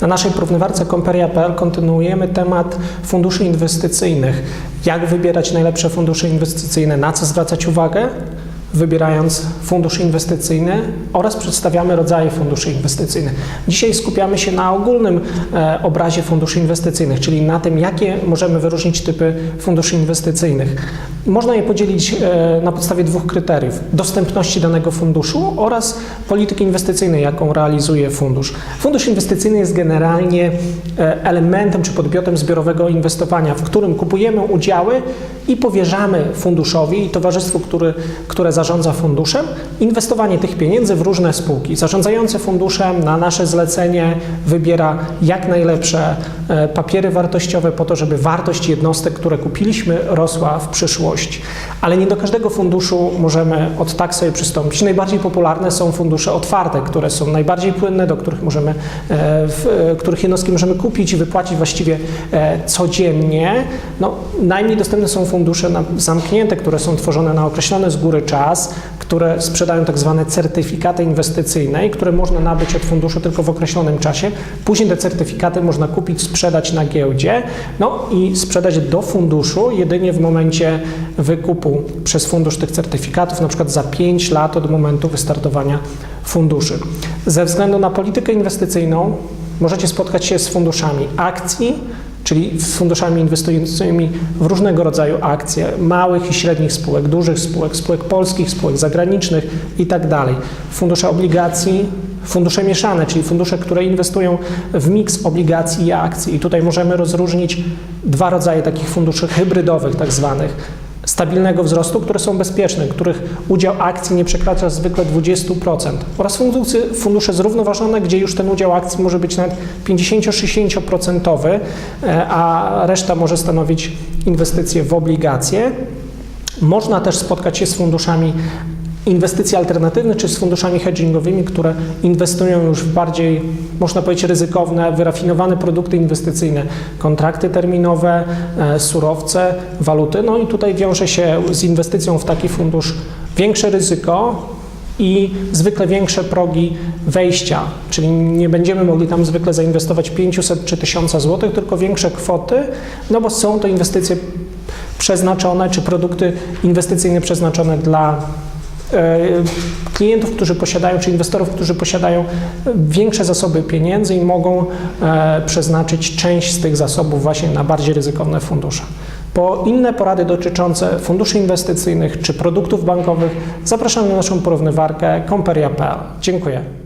Na naszej porównywarce Comperia.pl kontynuujemy temat funduszy inwestycyjnych. Jak wybierać najlepsze fundusze inwestycyjne, na co zwracać uwagę, wybierając fundusz inwestycyjny oraz przedstawiamy rodzaje funduszy inwestycyjnych. Dzisiaj skupiamy się na ogólnym e, obrazie funduszy inwestycyjnych, czyli na tym, jakie możemy wyróżnić typy funduszy inwestycyjnych. Można je podzielić e, na podstawie dwóch kryteriów: dostępności danego funduszu oraz polityki inwestycyjnej, jaką realizuje fundusz. Fundusz inwestycyjny jest generalnie e, elementem czy podmiotem zbiorowego inwestowania, w którym kupujemy udziały i powierzamy funduszowi i towarzystwu, który, które zarządza funduszem, inwestowanie tych pieniędzy w różne spółki. Zarządzający funduszem na nasze zlecenie wybiera jak najlepsze papiery wartościowe po to, żeby wartość jednostek, które kupiliśmy, rosła w przyszłości. Ale nie do każdego funduszu możemy od tak sobie przystąpić. Najbardziej popularne są fundusze otwarte, które są najbardziej płynne, do których możemy, e, w, e, których jednostki możemy kupić i wypłacić właściwie e, codziennie. No, najmniej dostępne są fundusze zamknięte, które są tworzone na określony z góry czas, które sprzedają tak zwane certyfikaty inwestycyjne, które można nabyć od funduszu tylko w określonym czasie. Później te certyfikaty można kupić, sprzedać na giełdzie, no i sprzedać do funduszu jedynie w momencie wykupu przez fundusz tych certyfikatów, na przykład za 5 lat od momentu wystartowania funduszy. Ze względu na politykę inwestycyjną możecie spotkać się z funduszami akcji, czyli funduszami inwestującymi w różnego rodzaju akcje, małych i średnich spółek, dużych spółek, spółek polskich, spółek zagranicznych itd. Fundusze obligacji, fundusze mieszane, czyli fundusze, które inwestują w miks obligacji i akcji. I tutaj możemy rozróżnić dwa rodzaje takich funduszy hybrydowych, tak zwanych stabilnego wzrostu, które są bezpieczne, których udział akcji nie przekracza zwykle 20%, oraz fundusze, zrównoważone, gdzie już ten udział akcji może być nawet 50-60%, e, a reszta może stanowić inwestycje w obligacje. Można też spotkać się z funduszami inwestycji alternatywnych czy z funduszami hedgingowymi, które inwestują już w bardziej, można powiedzieć, ryzykowne, wyrafinowane produkty inwestycyjne, kontrakty terminowe, e, surowce, waluty. No i tutaj wiąże się z inwestycją w taki fundusz większe ryzyko, i zwykle większe progi wejścia, czyli nie będziemy mogli tam zwykle zainwestować 500 czy 1000 zł, tylko większe kwoty, no bo są to inwestycje przeznaczone, czy produkty inwestycyjne przeznaczone dla klientów, którzy posiadają, czy inwestorów, którzy posiadają większe zasoby pieniędzy i mogą e, przeznaczyć część z tych zasobów właśnie na bardziej ryzykowne fundusze. Po inne porady dotyczące funduszy inwestycyjnych czy produktów bankowych zapraszam na naszą porównywarkę Comperia.pl. Dziękuję.